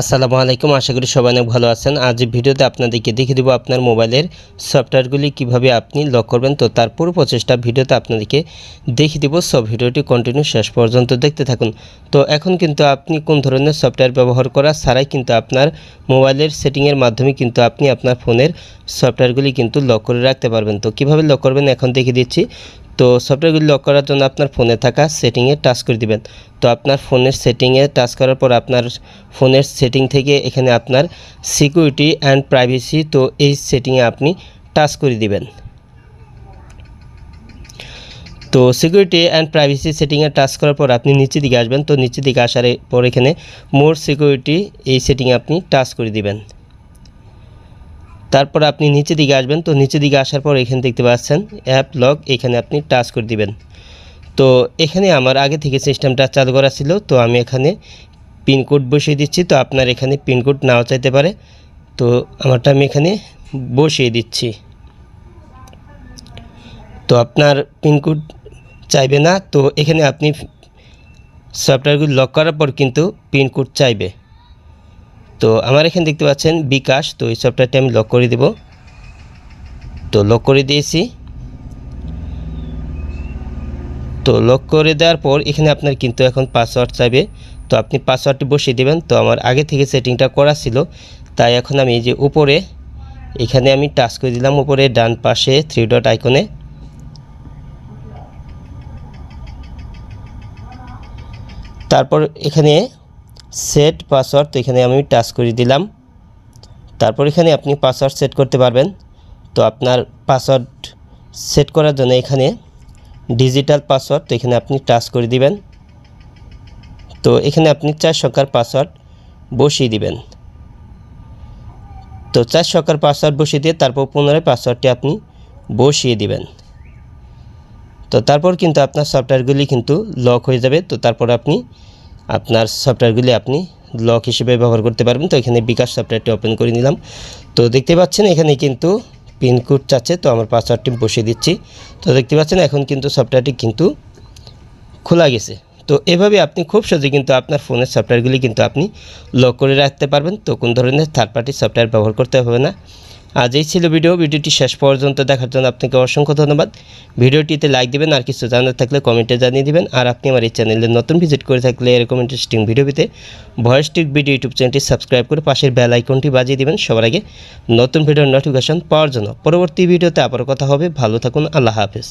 আসসালামু আলাইকুম, আশা করি সবাই অনেক ভালো আছেন। আজ ভিডিওতে আপনাদেরকে দেখিয়ে দেবো আপনার মোবাইলের সফটওয়্যারগুলি কীভাবে আপনি লক করবেন। তো তার পুরো প্রচেষ্টা ভিডিওতে আপনাদেরকে দেখিয়ে দেবো। সব ভিডিওটি কন্টিনিউ শেষ পর্যন্ত দেখতে থাকুন। তো এখন কিন্তু আপনি কোন ধরনের সফটওয়্যার ব্যবহার করা ছাড়াই কিন্তু আপনার মোবাইলের সেটিংয়ের মাধ্যমে কিন্তু আপনি আপনার ফোনের সফটওয়্যারগুলি কিন্তু লক করে রাখতে পারবেন। তো কীভাবে লক করবেন এখন দেখিয়ে দিচ্ছি। তো সফটওয়্যারগুলি লক করার জন্য আপনার ফোনে থাকা সেটিংয়ে টাচ করে দিবেন। তো আপনার ফোনের সেটিংয়ে টাচ করার পর আপনার ফোনের সেটিং থেকে এখানে আপনার সিকিউরিটি অ্যান্ড প্রাইভেসি তো এই সেটিংয়ে আপনি টাচ করে দিবেন। তো সিকিউরিটি অ্যান্ড প্রাইভেসি সেটিংয়ে টাচ করার পর আপনি নিচের দিকে আসবেন। তো নিচের দিকে আসার পর এখানে মোর সিকিউরিটি এই সেটিংয়ে আপনি টাচ করে দিবেন। তারপর আপনি নিচে দিকে আসবেন, তো নিচে দিকে আসার পর এখানে দেখতে পাচ্ছেন অ্যাপ লক এখানে আপনি টাচ করে দিবেন। তো এখানে আমার আগে থেকে সিস্টেমটা চালু করা ছিল, তো আমি এখানে পিনকোড বসিয়ে দিচ্ছি, তো আপনার এখানে পিনকোড নাও চাইতে পারে। তো আমারটা আমি এখানে বসিয়ে দিচ্ছি। তো আপনার পিনকোড চাইবে না, তো এখানে আপনি সফটওয়্যারগুলো লক করার পর কিন্তু পিনকোড চাইবে। তো আমার এখানে দেখতে পাচ্ছেন বিকাশ, তো এই সফটওয়্যারটি আমি লক করে দেব। তো লক করে দিয়েছি। তো লক করে দেওয়ার পর এখানে আপনার কিন্তু এখন পাসওয়ার্ড চাইবে। তো আপনি পাসওয়ার্ডটি বসিয়ে দেবেন। তো আমার আগে থেকে সেটিংটা করা ছিল। তাই এখন আমি যে উপরে, এখানে আমি টাচ করে দিলাম উপরে, ডান পাশে থ্রি ডট আইকনে তারপর এখানে সেট পাসওয়ার্ড তো এখানে আমি টাচ করে দিলাম। তারপর এখানে আপনি পাসওয়ার্ড সেট করতে পারবেন। তো আপনার পাসওয়ার্ড সেট করার জন্য এখানে ডিজিটাল পাসওয়ার্ড তো এখানে আপনি টাচ করে দিবেন। তো এখানে আপনি চার সংখ্যার পাসওয়ার্ড বসিয়ে দিবেন। তো চার সংখ্যার পাসওয়ার্ড বসিয়ে দিয়ে তারপর পুনরায় পাসওয়ার্ডটি আপনি বসিয়ে দিবেন। তো তারপর কিন্তু আপনার সফটওয়্যারগুলি কিন্তু লক হয়ে যাবে। তো তারপর আপনি আপনার সফটওয়্যারগুলি আপনি লক হিসেবে ব্যবহার করতে পারবেন। তো এখানে বিকাশ সফটওয়্যারটি ওপেন করে নিলাম। তো দেখতে পাচ্ছেন এখানে কিন্তু পিনকোড চাচ্ছে। তো আমার পাসওয়ার্ডটি বসিয়ে দিচ্ছি। তো দেখতে পাচ্ছেন এখন কিন্তু সফটওয়্যারটি কিন্তু খোলা গেছে। তো এভাবে আপনি খুব সহজে কিন্তু আপনার ফোনের সফটওয়্যারগুলি কিন্তু আপনি লক করে রাখতে পারবেন। তো কোন ধরনের থার্ড পার্টি সফটওয়্যার ব্যবহার করতে হবে না। আজ এই ছিল ভিডিও। ভিডিওটি শেষ পর্যন্ত দেখার জন্য আপনাকে অসংখ্য ধন্যবাদ। ভিডিওটিতে লাইক দিবেন, আর কিছু জানার থাকলে কমেন্টে জানিয়ে দিবেন। আর আপনি আমার এই চ্যানেলে নতুন ভিজিট করে থাকলে এরকম ইন্টারেস্টিং ভিডিও পেতে ভয়েস টিক ভিডিও ইউটিউব চ্যানেলটি সাবস্ক্রাইব করে পাশের বেল আইকনটি বাজিয়ে দেবেন সবার আগে। নতুন ভিডিওর নোটিফিকেশন পাওয়ার জন্য। পরবর্তী ভিডিওতে আবারও কথা হবে। ভালো থাকুন, আল্লাহ হাফেজ।